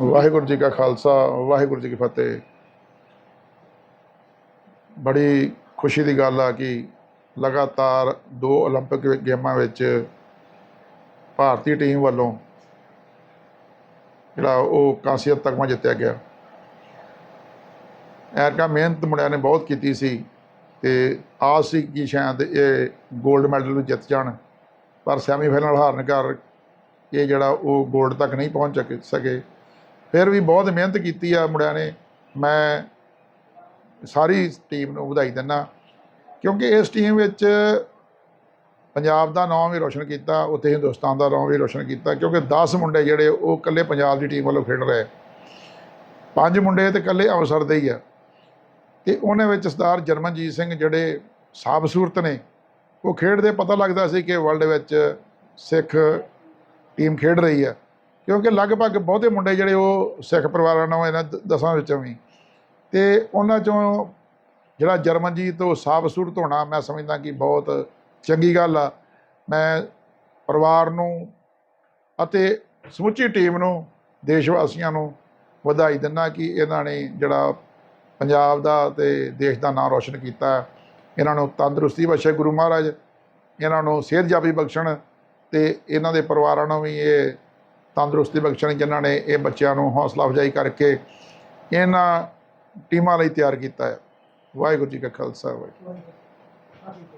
ਵਾਹਿਗੁਰੂ ਜੀ ਕਾ ਖਾਲਸਾ, ਵਾਹਿਗੁਰੂ ਜੀ ਕੀ ਫਤਿਹ। ਬੜੀ ਖੁਸ਼ੀ ਦੀ ਗੱਲ ਆ ਕਿ ਲਗਾਤਾਰ ਦੋ 올림픽 ਗੇਮਾਂ ਵਿੱਚ ਭਾਰਤੀ ਟੀਮ ਵੱਲੋਂ ਜਿਹੜਾ ਉਹ ਕਾਂਸੀਅਤ ਤਗਮਾ ਜਿੱਤਿਆ ਗਿਆ। ਐਰਕਾ ਮਿਹਨਤ ਮੁੰਡਿਆਂ ਨੇ ਬਹੁਤ ਕੀਤੀ ਸੀ ਤੇ ਆਸ ਸੀ ਕਿ ਸ਼ਾਇਦ ਇਹ 골ਡ ਮੈਡਲ ਨੂੰ ਜਿੱਤ ਜਾਣ, ਪਰ ਸੈਮੀਫਾਈਨਲ ਹਾਰਨ ਕਰ ਇਹ ਜਿਹੜਾ ਉਹ 골ਡ ਤੱਕ ਨਹੀਂ ਪਹੁੰਚ ਸਕੇ। ਫਿਰ ਵੀ ਬਹੁਤ ਮਿਹਨਤ ਕੀਤੀ ਆ ਮੁੰਡਿਆਂ ਨੇ। ਮੈਂ ਸਾਰੀ ਟੀਮ ਨੂੰ ਵਧਾਈ ਦਿੰਦਾ। ਕਿਉਂਕਿ ਇਸ ਟੀਮ ਵਿੱਚ ਪੰਜਾਬ ਦਾ ਨਾਮ ਵੀ ਰੋਸ਼ਨ ਕੀਤਾ, ਉੱਥੇ ਹਿੰਦੁਸਤਾਨ ਦਾ ਨਾਮ ਵੀ ਰੋਸ਼ਨ ਕੀਤਾ, ਕਿਉਂਕਿ 10 ਮੁੰਡੇ ਜਿਹੜੇ ਉਹ ਇਕੱਲੇ ਪੰਜਾਬ ਦੀ ਟੀਮ ਵੱਲੋਂ ਖੇਡ ਰਹੇ। ਪੰਜ ਮੁੰਡੇ ਤੇ ਇਕੱਲੇ ਅੰਮ੍ਰਿਤਸਰ ਦੇ ਹੀ ਆ। ਤੇ ਉਹਨਾਂ ਵਿੱਚ ਸਰਦਾਰ ਜਰਮਨਜੀਤ ਸਿੰਘ ਜਿਹੜੇ ਸਾਬ ਸੂਰਤ ਨੇ, ਉਹ ਖੇਡਦੇ ਪਤਾ ਲੱਗਦਾ ਸੀ ਕਿ ਵਰਲਡ ਵਿੱਚ ਸਿੱਖ ਟੀਮ ਖੇਡ ਰਹੀ ਹੈ ਕਿਉਂਕਿ ਲਗਭਗ ਬਹੁਤੇ ਮੁੰਡੇ ਜਿਹੜੇ ਉਹ ਸਿੱਖ ਪਰਿਵਾਰਾਂ ਨਾਲ ਇਹਨਾਂ ਦਸਾਂ ਵਿੱਚੋਂ ਵੀ। ਤੇ ਉਹਨਾਂ ਚੋਂ ਜਿਹੜਾ ਜਰਮਨਜੀਤ, ਉਹ ਸਾਫ਼ ਸੂਰਤ ਹੋਣਾ ਮੈਂ ਸਮਝਦਾ ਕਿ ਬਹੁਤ ਚੰਗੀ ਗੱਲ ਆ। ਮੈਂ ਪਰਿਵਾਰ ਨੂੰ ਅਤੇ ਸਮੁੱਚੀ ਟੀਮ ਨੂੰ ਦੇਸ਼ ਵਾਸੀਆਂ ਨੂੰ ਵਧਾਈ ਦਿੰਦਾ ਕਿ ਇਹਨਾਂ ਨੇ ਜਿਹੜਾ ਪੰਜਾਬ ਦਾ ਤੇ ਦੇਸ਼ ਦਾ ਨਾਮ ਰੋਸ਼ਨ ਕੀਤਾ। ਇਹਨਾਂ ਨੂੰ ਤੰਦਰੁਸਤੀ ਬਖਸ਼ੇ ਗੁਰੂ ਮਹਾਰਾਜ, ਇਹਨਾਂ ਨੂੰ ਸਿਹਤਯਾਬੀ ਬਖਸ਼ਣ ਤੇ ਇਹਨਾਂ ਦੇ ਪਰਿਵਾਰਾਂ ਨੂੰ ਵੀ ਇਹ ਤੰਦਰੁਸਤੀ ਬਖਸ਼ਣ, ਜਿਨ੍ਹਾਂ ਨੇ ਇਹ ਬੱਚਿਆਂ ਨੂੰ ਹੌਸਲਾ ਅਫਜ਼ਾਈ ਕਰਕੇ ਇਹਨਾਂ ਟੀਮਾਂ ਲਈ ਤਿਆਰ ਕੀਤਾ ਹੈ। ਵਾਹਿਗੁਰੂ ਜੀ ਕਾ ਖਾਲਸਾ, ਵਾਹਿਗੁਰੂ